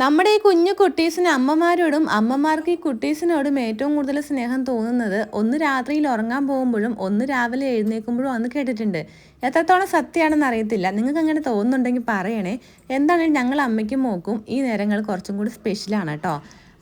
നമ്മുടെ ഈ കുഞ്ഞു കുട്ടീസിന് അമ്മമാരോടും അമ്മമാർക്ക് ഈ കുട്ടീസിനോടും ഏറ്റവും കൂടുതൽ സ്നേഹം തോന്നുന്നത് ഒന്ന് രാത്രിയിൽ ഉറങ്ങാൻ പോകുമ്പോഴും ഒന്ന് രാവിലെ എഴുന്നേൽക്കുമ്പോഴും അന്ന് കേട്ടിട്ടുണ്ട്. എത്രത്തോളം സത്യമാണെന്ന് അറിയത്തില്ല. നിങ്ങൾക്ക് അങ്ങനെ തോന്നുന്നുണ്ടെങ്കിൽ പറയണേ. എന്താണെങ്കിലും ഞങ്ങൾ അമ്മയ്ക്കും മോക്കും ഈ നേരങ്ങൾ കുറച്ചും കൂടി സ്പെഷ്യലാണ് കേട്ടോ.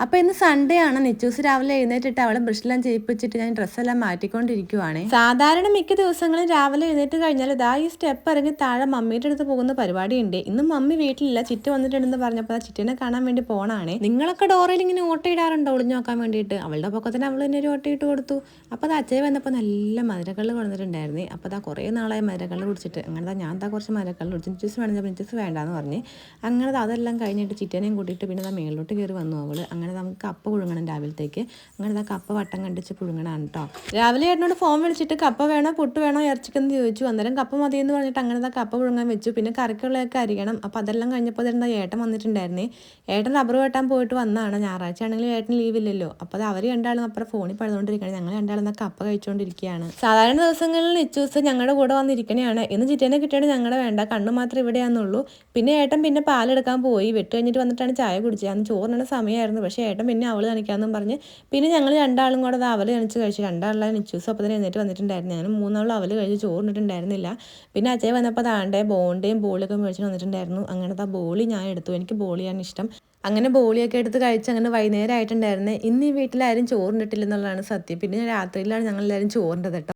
അപ്പോൾ ഇന്ന് സൺഡേ ആണ്. നിച്ചൂസ് രാവിലെ എഴുന്നേറ്റിട്ട് അവളെ ബ്രഷെല്ലാം ചെയ്യിപ്പിച്ചിട്ട് ഞാൻ ഡ്രസ്സെല്ലാം മാറ്റിക്കൊണ്ടിരിക്കുവാണ്. സാധാരണ മിക്ക ദിവസങ്ങളും രാവിലെ എഴുന്നേറ്റ് കഴിഞ്ഞാൽ ഇതാ ഈ സ്റ്റെപ്പ് ഇറങ്ങി താഴെ മമ്മിയുടെ അടുത്ത് പോകുന്ന പരിപാടിയുണ്ട്. ഇന്ന് മമ്മി വീട്ടിലില്ല. ചിറ്റ വന്നിട്ടുണ്ടെന്ന് പറഞ്ഞപ്പോൾ ചിറ്റിനെ കാണാൻ വേണ്ടി പോണാണ്. നിങ്ങളൊക്കെ ഡോറയിൽ ഇങ്ങനെ ഓട്ട ഇടാറുണ്ടോ ഒളിഞ്ഞു നോക്കാൻ വേണ്ടിയിട്ട്? അവളുടെ പൊക്കത്തിന് അവൾ തന്നെ ഒരു ഓട്ട ഇട്ട് കൊടുത്തു. അപ്പോൾ അത് അച്ഛൻ വന്നപ്പോൾ നല്ല മധുരക്കള്ള് കൊണ്ടിട്ടുണ്ടായിരുന്നു അപ്പോൾ അതാ കുറേ നാളായി മധുരക്കള്ള് കുടിച്ചിട്ട്. അങ്ങനെ ഞാൻ താ കുറച്ച് മധുരക്കള്ള് കുടിച്ചു. നിച്ചൂസ് വേണമെങ്കിൽ നിച്ചൂസ് വേണ്ടാന്ന് പറഞ്ഞ്. അങ്ങനെ അതെല്ലാം കഴിഞ്ഞിട്ട് ചിറ്റനെയും കൂട്ടിയിട്ട് പിന്നെ അതാ മേളിലോട്ട് കയറി വന്നു അവൾ അങ്ങനെ നമുക്ക് കപ്പ പുഴുങ്ങണം രാവിലത്തേക്ക്. അങ്ങനെ ആ കപ്പ വട്ടം കണ്ടിച്ച് പുഴുങ്ങണം കേട്ടോ രാവിലെ ഏട്ടനോട് ഫോൺ വിളിച്ചിട്ട് കപ്പ വേണോ പുട്ട് വേണോ ഇറച്ചിക്കെന്ന് ചോദിച്ചു. അന്നേരം കപ്പ മതി എന്ന് പറഞ്ഞിട്ട് അങ്ങനെ കപ്പ പുഴുങ്ങാൻ വെച്ചു. പിന്നെ കറിക്കുള്ളതൊക്കെ അരിയണം. അപ്പോൾ അതെല്ലാം കഴിഞ്ഞപ്പോൾ എന്താ ഏട്ടൻ വന്നിട്ടുണ്ടായിരുന്നേ. ഏട്ടൻ റബ്ബർ വെട്ടാൻ പോയിട്ട് വന്നതാണ്. ഞായറാഴ്ച ആണെങ്കിലും ഏട്ടൻ ലീവില്ലല്ലോ അപ്പോൾ അത് അവർ രണ്ടാളും അപ്പുറം ഫോണിൽ പഴുതുകൊണ്ടിരിക്കുകയാണ് ഞങ്ങൾ രണ്ടാളും കപ്പ കഴിച്ചുകൊണ്ടിരിക്കുകയാണ്. സാധാരണ ദിവസങ്ങളിൽ നിച്ചൂസ് ഞങ്ങളുടെ കൂടെ വന്നിരിക്കണയാണ്. ഇന്ന് ചിറ്റേനെ കിട്ടിയാണ് ഞങ്ങളുടെ വേണ്ട. കണ്ണു മാത്രം ഇവിടെയാണെന്നുള്ളൂ പിന്നെ ഏട്ടൻ പിന്നെ പാലെടുക്കാൻ പോയി. വെട്ട് കഴിഞ്ഞിട്ട് വന്നിട്ടാണ് ചായ കുടിച്ചത്. അന്ന് ചോറിനുള്ള സമയമായിരുന്നു. പക്ഷേ ഏട്ടൻ പിന്നെ അവൾ നനയ്ക്കാമെന്നും പറഞ്ഞ് പിന്നെ ഞങ്ങൾ രണ്ടാളും കൂടെ അത് അവൽ നനച്ച് കഴിച്ചു. രണ്ടാളെ നിച്ചൂസ് അപ്പോൾ തന്നെ എഴുന്നേറ്റ് വന്നിട്ടുണ്ടായിരുന്നു. ഞാൻ മൂന്നാളും അവൽ കഴിച്ച് ചോറിനിട്ടുണ്ടായിരുന്നില്ല പിന്നെ അച്ഛൻ വന്നപ്പോൾ താണ്ടെ ബോണ്ടയും ബോളിയൊക്കെ മേടിച്ച് വന്നിട്ടുണ്ടായിരുന്നു. അങ്ങനത്തെ ബോളി ഞാൻ എടുത്തു. എനിക്ക് ബോളിയാണ് ഇഷ്ടം. അങ്ങനെ ബോളിയൊക്കെ എടുത്ത് കഴിച്ച് അങ്ങനെ വൈകുന്നേരം ആയിട്ടുണ്ടായിരുന്നു. ഇന്ന് ഈ വീട്ടിലാരും ചോറിനിട്ടില്ലെന്നുള്ളതാണ് സത്യം. പിന്നെ രാത്രിയിലാണ് ഞങ്ങൾ എല്ലാവരും ചോറിന്റെ